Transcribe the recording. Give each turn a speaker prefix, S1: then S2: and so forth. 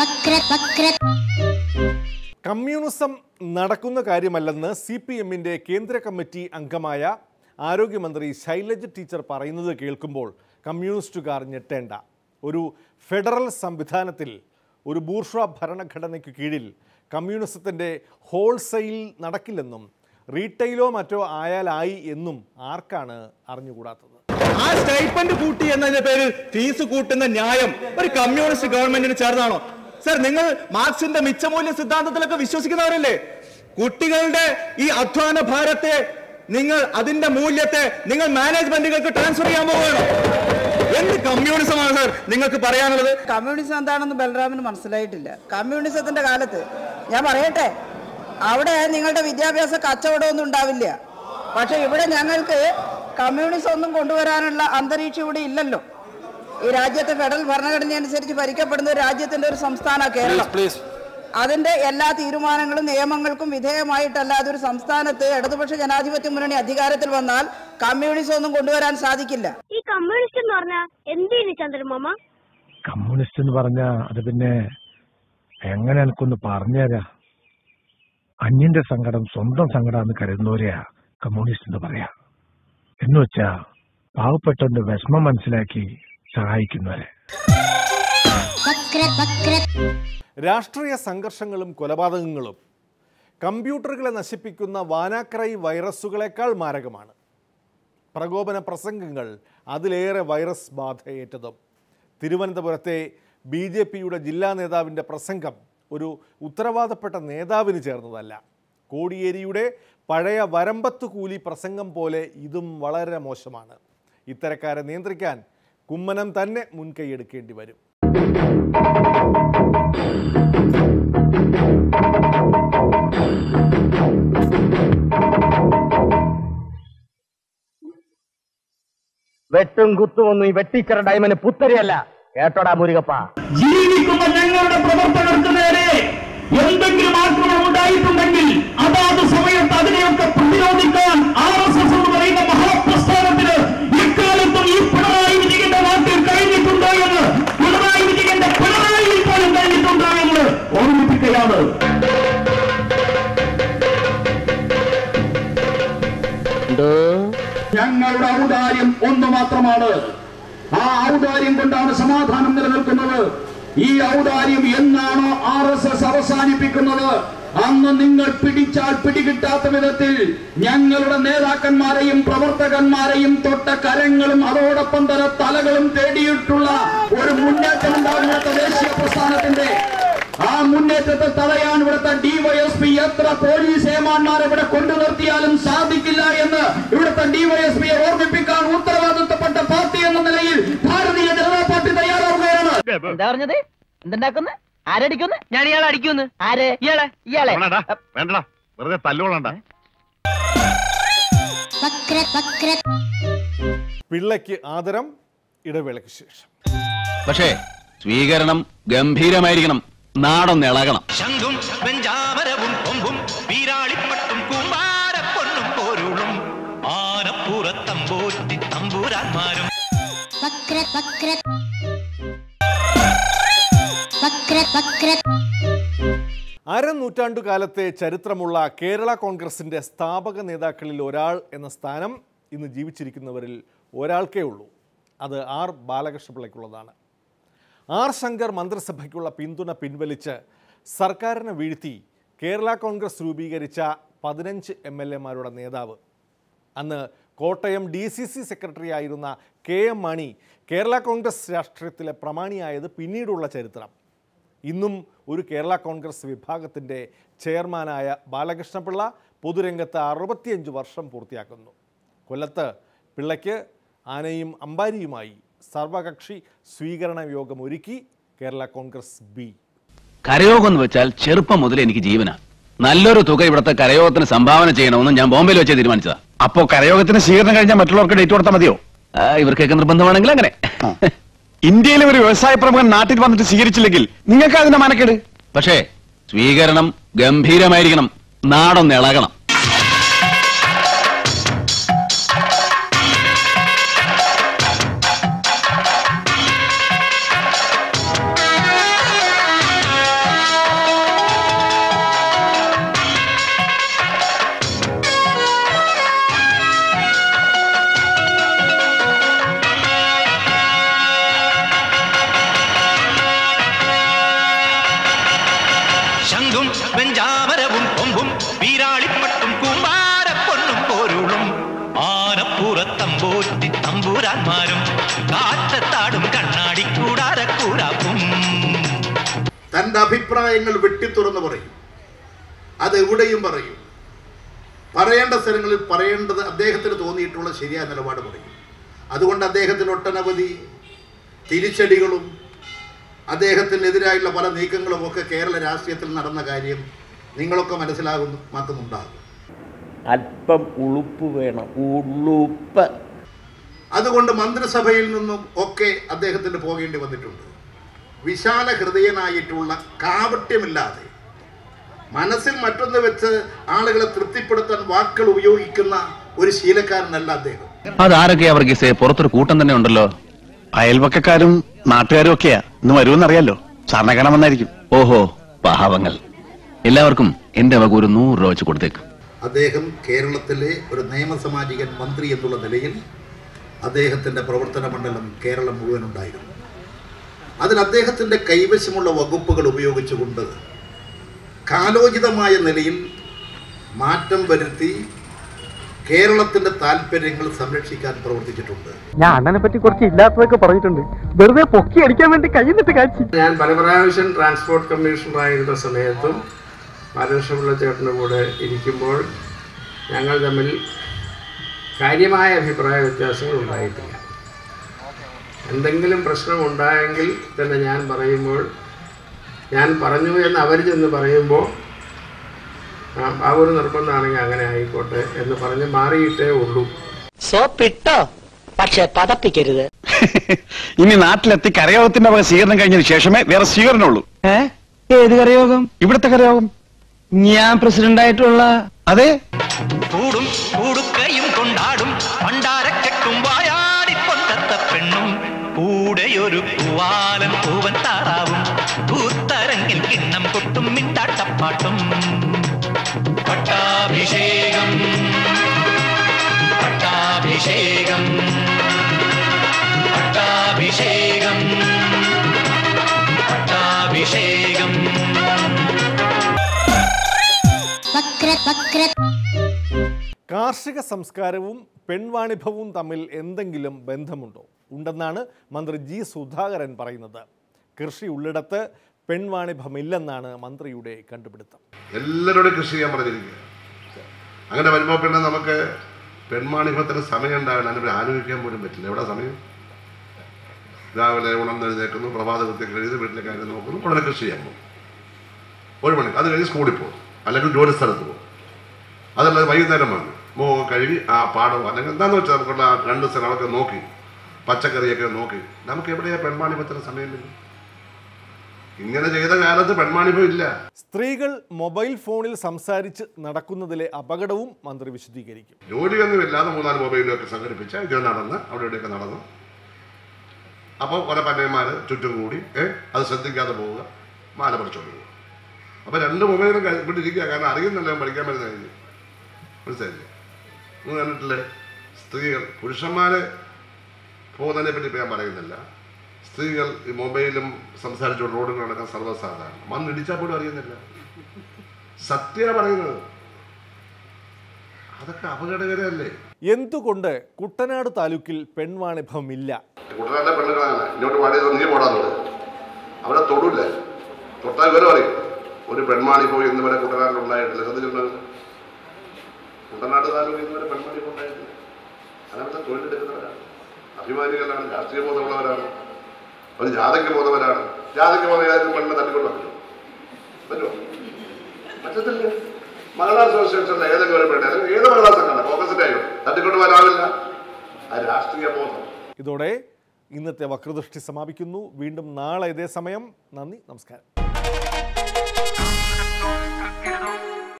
S1: വക്ര വക്ര.
S2: Communism നടക്കുന്ന കാര്യമല്ലെന്ന് C P എമ്മിന്റെ കേന്ദ്ര കമ്മിറ്റി അംഗമായ ആരോഗ്യമന്ത്രി ശൈലജ ടീച്ചർ പറയുന്നത് കേൾക്കുമ്പോൾ കമ്മ്യൂണിസ്റ്റുകാർ ഞെട്ടേണ്ട. ഒരു ഫെഡറൽ സംവിധാനത്തിൽ ഒരു ബൂർഷ ഭരണഘടനയ്ക്ക് കീഴിൽ കമ്മ്യൂണിസത്തിന്റെ ഹോൾസെയിൽ നടക്കില്ലെന്നും റീറ്റെയിലോ മറ്റോ ആയാലായി എന്നും ആർക്കാണ് അറിഞ്ഞുകൂടാത്തത്?
S3: ആ സ്റ്റൈപ്പൻഡ് കൂട്ടി എന്നതിന്റെ പേരിൽ ഫീസ് കൂട്ടുന്ന ന്യായം ഒരു കമ്മ്യൂണിസ്റ്റ് ഗവൺമെന്റിന് ചേർന്നാണോ സർ നിങ്ങൾ മാർക്സിന്റെ മിച്ചമൂല്യ സിദ്ധാന്തത്തിലൊക്കെ വിശ്വസിക്കുന്നവരല്ലേ? കുട്ടികളുടെ ഈ അധ്വാന ഭാരത്തെ നിങ്ങൾ അതിന്റെ മൂല്യത്തെ നിങ്ങൾ മാനേജ്മെന്റുകൾക്ക് ട്രാൻസ്ഫർ ചെയ്യാൻ പോവുകയാണോ. എന്ത് കമ്മ്യൂണിസമാണ് സർ നിങ്ങൾക്ക് പറയാനുള്ളത്?
S4: കമ്മ്യൂണിസം എന്താണെന്ന് ബലറാമിന് മനസ്സിലായിട്ടില്ല. കമ്മ്യൂണിസത്തിന്റെ കാലത്ത് ഞാൻ പറയട്ടെ അവിടെ നിങ്ങളുടെ വിദ്യാഭ്യാസ കച്ചവടമൊന്നും ഉണ്ടാവില്ല. പക്ഷെ ഇവിടെ ഞങ്ങൾക്ക് കമ്മ്യൂണിസം ഒന്നും കൊണ്ടുവരാനുള്ള അന്തരീക്ഷം ഇവിടെ ഇല്ലല്ലോ. ഈ രാജ്യത്തെ ഫെഡറൽ ഭരണഘടന അനുസരിച്ച് ഭരിക്കപ്പെടുന്ന ഒരു രാജ്യത്തിന്റെ ഒരു സംസ്ഥാന കേരളം. അതിന്റെ എല്ലാ തീരുമാനങ്ങളും നിയമങ്ങൾക്കും വിധേയമായിട്ടല്ല അതൊരു സംസ്ഥാനത്ത് ഇടതുപക്ഷ ജനാധിപത്യ മുന്നണി അധികാരത്തിൽ വന്നാൽ കമ്മ്യൂണിസം ഒന്നും കൊണ്ടുവരാൻ സാധിക്കില്ല.
S5: ഈ കമ്മ്യൂണിസ്റ്റ് എന്ന് പറഞ്ഞാ എന്തിനു ചന്ദ്രമാമ
S6: കമ്മ്യൂണിസ്റ്റ് എന്ന് പറഞ്ഞ അത് പിന്നെ എങ്ങനെ എനിക്കൊന്ന് പറഞ്ഞുതരാ? അന്യന്റെ സങ്കടം സ്വന്തം സങ്കടമാണെന്ന് കരുതുന്നവരെയാ കമ്മ്യൂണിസ്റ്റ് എന്ന് പറയാ. എന്നുവെച്ചാ പാവപ്പെട്ടവന്റെ വിഷമം മനസ്സിലാക്കി സഹായിക്കുന്നവരെ.
S2: രാഷ്ട്രീയ സംഘർഷങ്ങളും കൊലപാതകങ്ങളും കമ്പ്യൂട്ടറുകളെ നശിപ്പിക്കുന്ന വാനാക്രൈ വൈറസുകളെക്കാൾ മാരകമാണ്. പ്രകോപന പ്രസംഗങ്ങൾ അതിലേറെ വൈറസ് ബാധയേറ്റതും. തിരുവനന്തപുരത്തെ ബി ജെ പിയുടെ ജില്ലാ നേതാവിന്റെ പ്രസംഗം ഒരു ഉത്തരവാദപ്പെട്ട നേതാവിന് ചേർന്നതല്ല. കോടിയേരിയുടെ പഴയ വരമ്പത്ത് കൂലി പ്രസംഗം പോലെ ഇതും വളരെ മോശമാണ്. ഇത്തരക്കാരെ നിയന്ത്രിക്കാൻ കുമ്മനം തന്നെ മുൻകൈയെടുക്കേണ്ടി വരും.
S7: വെട്ടും കുത്തുമൊന്നും ഈ വെട്ടിക്കര ഡയമന് പുത്തരിയല്ല. കേട്ടോടാ മുരുകപ്പ.
S8: ജീവിക്കുന്ന ഞങ്ങളുടെ പ്രവർത്തകർക്ക് നേരെ എന്തെങ്കിലും ആക്രമണം ഉണ്ടായിട്ടുണ്ടെങ്കിൽ അതാത് സമയത്ത് അതിനെയൊക്കെ പ്രതിരോധിക്കാൻ ആർ എസ് എസ് എന്ന് പറയുന്ന ഒന്ന് മാത്രമാണ്. ആ ഔദാര്യം കൊണ്ടാണ് സമാധാനം നിലനിൽക്കുന്നത്. ഈ ഔദാര്യം എന്നാണോ ആർ എസ് എസ് അവസാനിപ്പിക്കുന്നത്? അന്ന് നിങ്ങൾ പിടിച്ചാൽ പിടികിട്ടാത്ത വിധത്തിൽ ഞങ്ങളുടെ നേതാക്കന്മാരെയും പ്രവർത്തകന്മാരെയും തൊട്ട കരങ്ങളും അതോടൊപ്പം തന്നെ തലകളും തേടിയിട്ടുള്ള ഒരു മുന്നേറ്റം ഉണ്ടാകുന്ന ദേശീയ പ്രസ്ഥാനത്തിന്റെ ആ മുന്നേറ്റത്തെ തടയാൻ ഇവിടുത്തെ ഡിവൈഎസ്പി എത്ര പോലീസ് ഏമാന്മാരെ ഇവിടെ കൊണ്ടു നിർത്തിയാലും സാധിക്കില്ല എന്ന് ഇവിടുത്തെ ഡിവൈഎസ്പിയെ ഓർമ്മിപ്പിക്കാൻ ഉത്തരവാദിത്തപ്പെട്ട പാർട്ടി എന്ന നിലയിൽ ഭാരതീയ ജനതാ പാർട്ടി തയ്യാറാവുകയാണ്.
S7: എന്താ പറഞ്ഞത്? എന്തുണ്ടാക്കുന്നു? ആരടിക്കുന്നു? ഞാൻ ഇയാളെ അടിക്കുന്നു. ആരെ? ഇയാളെ. ഇയാളെ.
S9: വേണ്ടടാ. വെറുതെ തല്ലുകൊള്ളണ്ട.
S1: വക്ര വക്ര
S2: പിള്ളയ്ക്ക് ആദരം ഇടവേളയ്ക്ക് ശേഷം.
S10: പക്ഷേ സ്വീകരണം ഗംഭീരമായിരിക്കണം. നാടൊന്ന് ഇളകണം
S11: ശംഖും
S1: വക്ര വക്ര
S2: അരനൂറ്റാണ്ടുകാലത്തെ ചരിത്രമുള്ള കേരള കോൺഗ്രസിന്റെ സ്ഥാപക നേതാക്കളിൽ ഒരാൾ എന്ന സ്ഥാനം ഇന്ന് ജീവിച്ചിരിക്കുന്നവരിൽ ഒരാൾക്കേ ഉള്ളൂ. അത് ആർ ബാലകൃഷ്ണപിള്ളയ്ക്കുള്ളതാണ്. ആർ ശങ്കർ മന്ത്രിസഭയ്ക്കുള്ള പിന്തുണ പിൻവലിച്ച് സർക്കാരിനെ വീഴ്ത്തി കേരള കോൺഗ്രസ് രൂപീകരിച്ച പതിനഞ്ച് എം എൽ എമാരുടെ നേതാവ്. അന്ന് Kottayam D C C secretary ആയിരുന്ന കെ എം മണി കേരള കോൺഗ്രസ് രാഷ്ട്രീയത്തിലെ പ്രമാണിയായത് പിന്നീടുള്ള ചരിത്രം. ഇന്നും ഒരു കേരള കോൺഗ്രസ് വിഭാഗത്തിന്റെ ചെയർമാനായ ബാലകൃഷ്ണപിള്ള പൊതുരംഗത്ത് അറുപത്തിയഞ്ച് വർഷം പൂർത്തിയാക്കുന്നു. കൊല്ലത്ത് പിള്ളയ്ക്ക് ആനയും അമ്പാരിയുമായി സർവകക്ഷി സ്വീകരണ യോഗം ഒരുക്കി കേരള കോൺഗ്രസ് ബി.
S10: കരയോഗം എന്ന് വെച്ചാൽ ചെറുപ്പം മുതൽ എനിക്ക് ജീവനാ നല്ലൊരു തുക ഇവിടുത്തെ കരയോഗത്തിന് സംഭാവന ചെയ്യണമെന്ന് ഞാൻ ബോംബെയിൽ വെച്ച് തീരുമാനിച്ചതാ.
S9: അപ്പോ കരയോഗത്തിന് സ്വീകരണം കഴിഞ്ഞാൽ മറ്റുള്ളവർക്ക് ഡേറ്റ് കൊടുത്താൽ മതിയോ?
S10: ഇവർക്കൊക്കെ നിർബന്ധമാണെങ്കിൽ അങ്ങനെ.
S9: ഇന്ത്യയിലെ ഒരു വ്യവസായ പ്രമുഖൻ നാട്ടിൽ വന്നിട്ട് സ്വീകരിച്ചില്ലെങ്കിൽ നിങ്ങൾക്ക് അതിന്റെ മനക്കേട്?
S10: പക്ഷേ സ്വീകരണം ഗംഭീരമായിരിക്കണം. നാടൊന്ന് ഇളകണം.
S12: തന്റെ അഭിപ്രായങ്ങൾ വെട്ടിത്തുറന്ന് പറയും. അത് എവിടെയും പറയും. പറയേണ്ട സ്ഥലങ്ങളിൽ പറയേണ്ടത് അദ്ദേഹത്തിന് തോന്നിയിട്ടുള്ള ശരിയായ നിലപാട് പറയും. അതുകൊണ്ട് അദ്ദേഹത്തിന് ഒട്ടനവധി തിരിച്ചടികളും അദ്ദേഹത്തിനെതിരായുള്ള പല നീക്കങ്ങളും ഒക്കെ കേരള രാഷ്ട്രീയത്തിൽ നടന്ന കാര്യം നിങ്ങളൊക്കെ മനസ്സിലാകുന്നു മാത്രമുണ്ടാകും.
S13: അല്പം ഉളുപ്പ് വേണം. ഉളുപ്പ്.
S12: അതുകൊണ്ട് മന്ത്രിസഭയിൽ നിന്നും ഒക്കെ അദ്ദേഹത്തിന് പോകേണ്ടി വന്നിട്ടുണ്ട്. വിശാല ഹൃദയനായിട്ടുള്ള കാപട്യമില്ലാതെ മനസ്സിൽ മറ്റൊന്ന് വെച്ച് ആളുകളെ തൃപ്തിപ്പെടുത്താൻ വാക്കുകൾ ഉപയോഗിക്കുന്ന ഒരു ശീലക്കാരനല്ല അദ്ദേഹം.
S10: അതാരൊക്കെ അവർക്ക് പുറത്തൊരു കൂട്ടം തന്നെ ഉണ്ടല്ലോ?
S9: അയൽവക്കക്കാരും നാട്ടുകാരും ഒക്കെയാ. ഇന്ന് വരുമെന്നറിയാലോ? സാറിനെ
S10: ഓഹോ പാവങ്ങൾ. എല്ലാവർക്കും എന്റെ വക ഒരു നൂറ് രൂപ വെച്ച് കൊടുത്തേക്ക്.
S12: അദ്ദേഹം കേരളത്തിലെ ഒരു നിയമസാമാജികൻ മന്ത്രി എന്നുള്ള നിലയിൽ അദ്ദേഹത്തിന്റെ പ്രവർത്തന മണ്ഡലം കേരളം മുഴുവൻ ഉണ്ടായിരുന്നു. അതിൽ അദ്ദേഹത്തിന്റെ കൈവശമുള്ള വകുപ്പുകൾ ഉപയോഗിച്ചുകൊണ്ട് കാലോചിതമായ നിലയിൽ മാറ്റം വരുത്തി കേരളത്തിന്റെ താല്പര്യങ്ങൾ സംരക്ഷിക്കാൻ പ്രവർത്തിച്ചിട്ടുണ്ട്.
S14: ഞാൻ അണ്ണനെ പറ്റി കുറച്ച് ഇല്ലാത്തതൊക്കെ പറഞ്ഞിട്ടുണ്ട്. വെറുതെ പൊക്കി അടിക്കാൻ വേണ്ടി കഴിഞ്ഞിട്ട് കാച്ചി.
S15: ഞാൻ പല പ്രാവശ്യം ട്രാൻസ്പോർട്ട് കമ്മീഷണറായിരുന്ന സമയത്തും ബാലകൃഷ്ണപിള്ള ചേട്ടന്റെ കൂടെ ഇരിക്കുമ്പോൾ ഞങ്ങൾ തമ്മിൽ കാര്യമായ അഭിപ്രായ വ്യത്യാസങ്ങൾ ഉണ്ടായിട്ടില്ല. എന്തെങ്കിലും പ്രശ്നം ഉണ്ടായെങ്കിൽ തന്നെ ഞാൻ പറയുമ്പോൾ ഞാൻ പറഞ്ഞു എന്ന് അവർ ചെന്ന് പറയുമ്പോൾ ആ ഒരു നിർബന്ധമാണെങ്കിൽ അങ്ങനെ ആയിക്കോട്ടെ എന്ന് പറഞ്ഞ് മാറിയിട്ടേ ഉള്ളൂ.
S16: സോപ്പിട്ടോ? പക്ഷെ പതപ്പിക്കരുത്.
S9: ഇനി നാട്ടിലെത്തി കരയോഗത്തിന്റെ വക സ്വീകരണം കഴിഞ്ഞതിന് ശേഷമേ വേറെ സ്വീകരണമുള്ളൂ.
S16: ഏത് കരയോഗം?
S9: ഇവിടുത്തെ കരയോഗം.
S16: ഞാൻ പ്രസിഡന്റ് ആയിട്ടുള്ള
S9: അതെ?
S11: കൂടും കൂടുക്കയും കൊണ്ടാടും. പണ്ടാരക്കെട്ടും വായ കൂടെയൊരു പൂവാലൻ പൂവൻ താറാവും. പൂത്തരങ്ങിൽ കിണ്ണം കൊട്ടും മിണ്ടാട്ടപ്പാട്ടും. പട്ടാഭിഷേകം പട്ടാഭിഷേകം പട്ടാഭിഷേകം പട്ടാഭിഷേകം.
S1: വക്ര വക്ര.
S2: കാർഷിക സംസ്കാരവും പെൺവാണിഭവും തമ്മിൽ എന്തെങ്കിലും ബന്ധമുണ്ടോ? ഉണ്ടെന്നാണ് മന്ത്രി ജി സുധാകരൻ പറയുന്നത്. കൃഷി ഉള്ളിടത്ത് പെൺവാണിഭമില്ലെന്നാണ് മന്ത്രിയുടെ കണ്ടുപിടുത്തം.
S17: എല്ലാവരോടും കൃഷി ചെയ്യാൻ പറഞ്ഞിരിക്കുക. അങ്ങനെ വരുമ്പോൾ പിന്നെ നമുക്ക് പെൺവാണിഭത്തിന് സമയം ഉണ്ടാവില്ല അതിനെ ആലോചിക്കാൻ പോലും പറ്റില്ല. എവിടെ സമയം? രാവിലെ ഉണർന്നെഴുന്നേക്കുന്നു പ്രഭാത കൃത്യം കഴിഞ്ഞ് വീട്ടിലെ കാര്യം നോക്കുന്നു ഉടനെ കൃഷി ചെയ്യാൻ പോകും. ഒരു മണി അത് കഴിഞ്ഞ് സ്കൂളിൽ പോകും. അല്ലെങ്കിൽ ജോലി സ്ഥലത്ത് പോകും. അതല്ലാതെ വൈകുന്നേരം വന്നു. മോ കഴുകി ആ പാടവും അല്ലെങ്കിൽ എന്താണെന്ന് വെച്ചാൽ നമുക്കുള്ള രണ്ട് സ്ഥലങ്ങളൊക്കെ നോക്കി പച്ചക്കറിയൊക്കെ നോക്കി. നമുക്ക് എവിടെയാ പെൺമാണിഭത്തിന് സമയമില്ല ഇങ്ങനെ ചെയ്ത കാലത്ത് പെൺമാണിഭം ഇല്ല.
S2: സ്ത്രീകൾ മൊബൈൽ ഫോണിൽ സംസാരിച്ച് നടക്കുന്നതിലെ അപകടവും മന്ത്രി വിശദീകരിക്കും.
S17: ജോലിയൊന്നും ഇല്ലാതെ മൂന്നാൽ മൊബൈലൊക്കെ സംഘടിപ്പിച്ച് ഇത് നടന്ന് അവിടെ ഇവിടെയൊക്കെ നടന്നു. അപ്പോൾ കുറെ പന്നയന്മാർ ചുറ്റും കൂടി അത് ശ്രദ്ധിക്കാതെ പോവുക മാല പറിച്ചോണ്ട് പോവുക. അപ്പോൾ രണ്ട് മൊബൈലും ഇരിക്കുക കാരണം അറിയുന്നില്ല പഠിക്കാൻ പറ്റുന്ന കാര്യം മനസ്സിലായില്ലേ? നിങ്ങൾ കണ്ടിട്ടില്ലേ? സ്ത്രീകൾ പുരുഷന്മാരെ പോകുന്നതിനെ പറ്റി ഞാൻ പറയുന്നില്ല. സ്ത്രീകൾ ഈ മൊബൈലും സംസാരിച്ചുകൊണ്ട് റോഡിൽ നടക്കാൻ സർവസാധാരണ. മണ്ണിടിച്ചാൽ പോലും അറിയുന്നില്ല. സത്യ പറയുന്നത്. അതൊക്കെ അപകടകരമല്ലേ?
S2: എന്തുകൊണ്ട് കുട്ടനാട് താലൂക്കിൽ പെൺവാണിഭമില്ല?
S17: കുട്ടനാട്ടിലെ പെണ്ണുങ്ങളാണ്. ഇങ്ങോട്ട് പാടിയത് നീ പോടാന്ന് അവരെ തൊടില്ല? തൊട്ടാൽ വരെ അറിയും. ഒരു പെൺമാണി പോയി ഇന്ന് വരെ കുട്ടനാട്ടിൽ ഉണ്ടായിട്ടില്ല. ശ്രദ്ധിച്ചിട്ടുണ്ടോ കുട്ടനാട് താലൂക്കിൽ ഇന്ന് വരെ പെൺമാണി പോയി ഉണ്ടായിട്ടില്ല. അതവിടുത്തെ തൊഴിലെടുക്കുന്നവരാണ്? അഭിമാനികളാണ് രാഷ്ട്രീയ ബോധമുള്ളവരാണ് അത് ജാതക ബോധവരാണ് ജാതക ബോധം ഏതായാലും പെണ്ണിനെ തട്ടിക്കൊണ്ട് പറ്റുമോ? പറ്റുമോ പറ്റത്തില്ല. മഹിളാ അസോസിയേഷനിലെ ഏതൊക്കെ ഒരു പെണ്ണ്? അല്ലെങ്കിൽ ഏത് മഹിളാ സംഘടന? കോൺഗ്രസിന്റെ ആയോ? തട്ടിക്കൊണ്ട് വരാവില്ല ആ രാഷ്ട്രീയ ബോധം.
S2: ഇതോടെ ഇന്നത്തെ വക്രദൃഷ്ടി സമാപിക്കുന്നു. വീണ്ടും നാളെ ഇതേ സമയം. നന്ദി നമസ്കാരം.